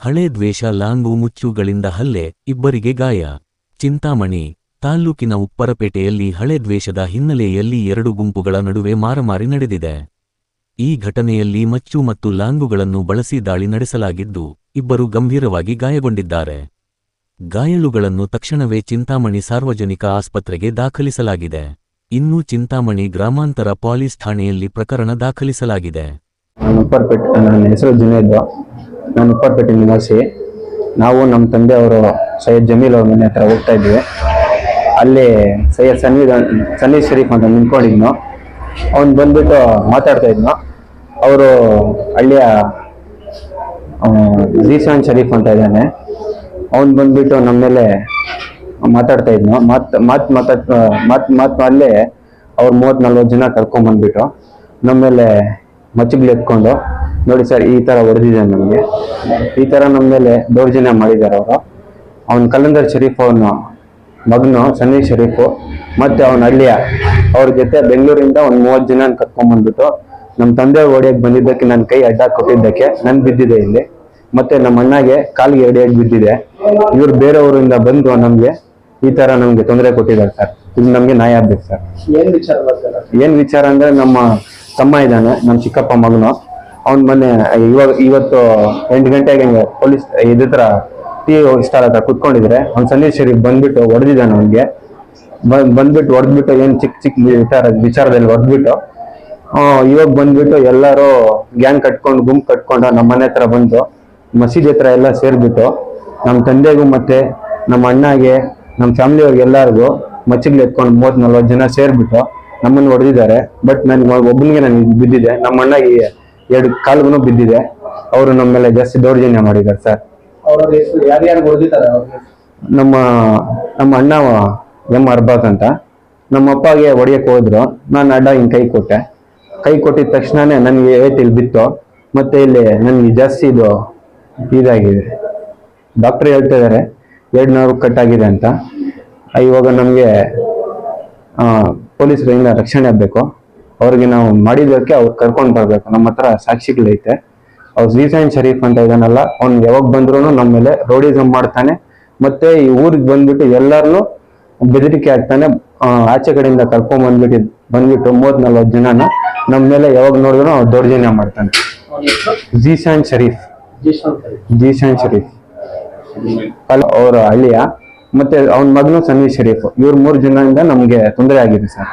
ಹಳೆ ದ್ವೇಷ ಲಾಂಗು ಮುಚ್ಚುಗಳಿಂದ ಹಲ್ಲೆ, ಇಬ್ಬರಿಗೆ ಗಾಯ. ಚಿಂತಾಮಣಿ, ತಾಲ್ಲೂಕಿನ ಉಪ್ಪರಪೇಟೆಯಲ್ಲಿ ಹಳೆ ದ್ವೇಷದ ಹಿನ್ನೆಲೆಯಲ್ಲಿ ಎರಡು ಗುಂಪುಗಳ ನಡುವೆ ಮಾರಮಾರಿ ನಡೆದಿದೆ. ಈ ಘಟನೆಯಲ್ಲಿ ಮಚ್ಚು ಮತ್ತು ಲಾಂಗುಗಳನ್ನು ಬಳಸಿ ದಾಳಿ ನಡೆಸಲಾಗಿದ್ದು, ಇಬ್ಬರು ಗಂಭೀರವಾಗಿ ಗಾಯಗೊಂಡಿದ್ದಾರೆ. ಗಾಯಳುಗಳನ್ನು ತಕ್ಷಣವೇ ಚಿಂತಾಮಣಿ ಸಾರ್ವಜನಿಕ ಆಸ್ಪತ್ರೆಗೆ ದಾಖಲಿಸಲಾಗಿದೆ. ಇನ್ನು ಚಿಂತಾಮಣಿ ಗ್ರಾಮಾಂತರ ಪೊಲೀಸ್ ಠಾಣೆಯಲ್ಲಿ ಪ್ರಕರಣ ದಾಖಲಿಸಲಾಗಿದೆ. ನಾನು ಉಪ್ಪರ್ಪೇಟೆ ನಿವಾಸಿ. ನಾವು ನಮ್ಮ ತಂದೆಯವರು ಸೈಯದ್ ಜಮೀಲ್ ಅವ್ರ ಮನೆ ಹತ್ರ ಹೋಗ್ತಾ ಇದ್ವಿ. ಅಲ್ಲಿ ಸೈಯದ್ ಸನ್ನಿದ್ ಸನ್ನಿ ಶರೀಫ್ ಅಂತ ನಿಂತ್ಕೊಂಡಿದ್ನು. ಅವ್ನು ಬಂದ್ಬಿಟ್ಟು ಮಾತಾಡ್ತಾ ಇದ್ನು. ಅವರು ಹಳ್ಳಿಯ ಜೀಸಾನ್ ಶರೀಫ್ ಅಂತ ಇದ್ದಾನೆ. ಅವ್ನು ಬಂದ್ಬಿಟ್ಟು ನಮ್ಮ ಮೇಲೆ ಮಾತಾಡ್ತಾ ಇದ್ನು. ಮಾತ್, ಮಾತು ಮಾತಾಡ್ ಮಾತ್, ಮಾತು ಅಲ್ಲೇ ಅವ್ರು ಮೂವತ್ತ್ ನಲ್ವತ್ತು ಜನ ಕರ್ಕೊಂಬಂದ್ಬಿಟ್ಟು ನಮ್ಮ ಮೇಲೆ ಮಚ್ಚಗಳು ಎತ್ಕೊಂಡು ನೋಡಿ ಸರ್ ಈ ತರ ಹೊಡೆದಿದೆ ನಮಗೆ. ಈ ತರ ನಮ್ಮ ಮೇಲೆ ದೌರ್ಜನ್ಯ ಮಾಡಿದ್ದಾರೆ ಅವರು. ಅವನ್ ಕಲಂದರ್ ಶರೀಫ್ ಅವನ ಮಗನು ಸನ್ನಿ ಶರೀಫು ಮತ್ತೆ ಅವನ ಹಳ್ಳಿಯ ಅವ್ರ ಜೊತೆ ಬೆಂಗಳೂರಿಂದ ಒಂದ್ ಮೂವತ್ತು ಜನ ಕರ್ಕೊಂಡ್ಬಂದ್ಬಿಟ್ಟು ನಮ್ಮ ತಂದೆ ಓಡಿಯಕ್ಕೆ ಬಂದಿದ್ದಕ್ಕೆ ನನ್ನ ಕೈ ಅಡ್ಡ ಕೊಟ್ಟಿದ್ದಕ್ಕೆ ನನ್ ಬಿದ್ದಿದೆ ಇಲ್ಲಿ. ಮತ್ತೆ ನಮ್ಮ ಅಣ್ಣಗೆ ಕಾಲಿಗೆ ಎಡೆಯಾಗಿ ಬಿದ್ದಿದೆ. ಇವ್ರು ಬೇರೆಯವರಿಂದ ಬಂದು ನಮ್ಗೆ ಈ ತರ ನಮ್ಗೆ ತೊಂದರೆ ಕೊಟ್ಟಿದ್ದಾರೆ ಸರ್. ಇದು ನಮ್ಗೆ ನ್ಯಾಯ ಆಗ್ಬೇಕು ಸರ್. ಏನ್ ವಿಚಾರ ಬರ್ತಾರೆ ಏನ್ ವಿಚಾರ ಅಂದ್ರೆ ನಮ್ಮ ತಮ್ಮ ಇದ್ದಾನೆ ನಮ್ಮ ಚಿಕ್ಕಪ್ಪ ಮಗನು. ಅವ್ನ್ ಮೊನ್ನೆ ಇವಾಗ, ಇವತ್ತು ಎಂಟು ಗಂಟೆಗೆ ಹಿಂಗೆ ಪೊಲೀಸ್ ಇದ್ರ ಹತ್ರ ಟಿ ಸ್ಟಾರ್ ಹತ್ರ ಕುತ್ಕೊಂಡಿದ್ರೆ, ಅವ್ನ್ ಸಂದೀಪ್ ಶರೀಫ್ ಬಂದ್ಬಿಟ್ಟು ಹೊಡೆದಿದ್ದಾನೆ ಅವನಿಗೆ. ಬಂದ್- ಬಂದ್ಬಿಟ್ಟು ಹೊಡೆದ್ಬಿಟ್ಟು ಏನು ಚಿಕ್ಕ ಚಿಕ್ಕ ವಿಚಾರ, ವಿಚಾರದಲ್ಲಿ ಹೊಡೆದ್ಬಿಟ್ಟು ಇವಾಗ ಬಂದ್ಬಿಟ್ಟು ಎಲ್ಲರೂ ಗ್ಯಾಂಗ್ ಕಟ್ಕೊಂಡು, ಗುಂಪು ಕಟ್ಕೊಂಡು ನಮ್ಮ ಮನೆ ಹತ್ರ ಬಂದು, ಮಸೀದಿ ಹತ್ರ ಎಲ್ಲ ಸೇರ್ಬಿಟ್ಟು ನಮ್ಮ ತಂದೆಗೂ ಮತ್ತೆ ನಮ್ಮ ಅಣ್ಣಗೆ ನಮ್ಮ ಫ್ಯಾಮಿಲಿ ಅವ್ರಿಗೆ ಎಲ್ಲರಿಗೂ ಮಚ್ಚಿಗೆ ಎತ್ಕೊಂಡು ಮೂವತ್ತ್ ನಲ್ವತ್ತು ಜನ ಸೇರ್ಬಿಟ್ಟು ನಮ್ಮನ್ನು ಹೊಡೆದಿದ್ದಾರೆ ಬಟ್ ನನಗೆ ಒಬ್ಬನಿಗೆ ನನಗೆ ಬಿದ್ದಿದೆ. ನಮ್ಮ ಅಣ್ಣಗೆ ಎರಡು ಕಾಲ್ಗೂ ಬಿದ್ದಿದೆ. ಅವರು ನಮ್ಮ ಮೇಲೆ ಜಾಸ್ತಿ ದೌರ್ಜನ್ಯ ಮಾಡಿದ್ದಾರೆ ಸರ್. ನಮ್ಮ ನಮ್ಮ ಅಣ್ಣ ಎಂ ಅರ್ಬಾತ್ ಅಂತ. ನಮ್ಮ ಅಪ್ಪಗೆ ಹೊಡಿಯಕ್ಕೆ ಹೋದ್ರು. ನಾನು ಅಡ್ಡ ಹಿಂಗೆ ಕೈ ಕೊಟ್ಟೆ. ಕೈ ಕೊಟ್ಟಿದ ತಕ್ಷಣನೇ ನನಗೆ ಏಟ್ ಇಲ್ಲಿ ಬಿತ್ತು. ಮತ್ತೆ ಇಲ್ಲಿ ನನಗೆ ಜಾಸ್ತಿ ಇದು ಇದಾಗಿದೆ. ಡಾಕ್ಟರ್ ಹೇಳ್ತಾ ಇದ್ದಾರೆ ಎರಡು ನೂರು ಕಟ್ ಆಗಿದೆ ಅಂತ ಇವಾಗ ನಮಗೆ ಪೊಲೀಸರಿಂದ ರಕ್ಷಣೆ ಆಗ್ಬೇಕು? ಅವ್ರಿಗೆ ನಾವು ಮಾಡಿದ್ದಕ್ಕೆ ಅವ್ರು ಕರ್ಕೊಂಡು ಬರ್ಬೇಕು. ನಮ್ಮ ಹತ್ರ ಸಾಕ್ಷಿಗಳೈತೆ. ಅವ್ರು ಝೀಸೈನ್ ಶರೀಫ್ ಅಂತ ಇದಾನಲ್ಲ ಅವ್ನು ಯಾವಾಗ ಬಂದ್ರು ನಮ್ಮ ಮೇಲೆ ರೋಡಿಸಮ್ ಮಾಡ್ತಾನೆ. ಮತ್ತೆ ಈ ಊರಿಗೆ ಬಂದ್ಬಿಟ್ಟು ಎಲ್ಲರನ್ನು ಬೆದರಿಕೆ ಆಗ್ತಾನೆ ಆಚೆ ಕಡೆಯಿಂದ ಕರ್ಕೊಂಡ್ ಬಂದ್ಬಿಟ್ಟು ಬಂದ್ಬಿಟ್ಟು ಮೂವತ್ ನಲ್ವತ್ತು ಜನನ ನಮ್ಮ ಮೇಲೆ ಯಾವಾಗ ನೋಡಿದ್ರು ಅವ್ರು ದೌರ್ಜನ್ಯ ಮಾಡ್ತಾನೆ. ಜೀಶಾನ್ ಶರೀಫ್ ಜೀಶಾನ್ ಶರೀಫ್ ಅವರ ಹಳ್ಳಿಯ ಮತ್ತೆ ಅವನ ಮಗನು ಸನ್ನಿ ಶರೀಫ್ ಇವ್ರ ಮೂರು ಜನರಿಂದ ನಮ್ಗೆ ತೊಂದರೆ ಆಗಿದೆ ಸರ್.